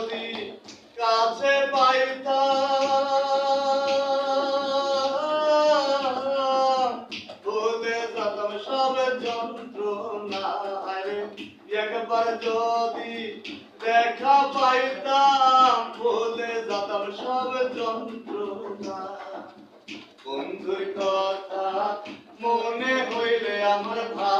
যদি কাছে পাইতাম। ভুলে যেতাম সব একবার যদি দেখা পাইতাম ভুলে যেতাম সব যন্ত্রণা। বন্ধুর কথা মনে হইলে আমার ভালো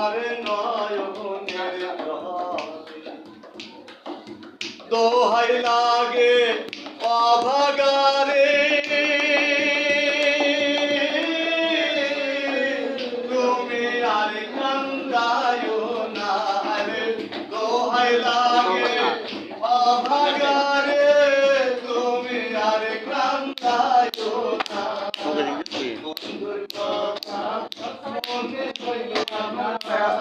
দোহাই লাগে অভাগারে। তুমি আর কান্দায় না দোহাই লাগে অভাগারে। তুমি আর কান্দায় না। বন্ধুর কথা মনে হইল আমার।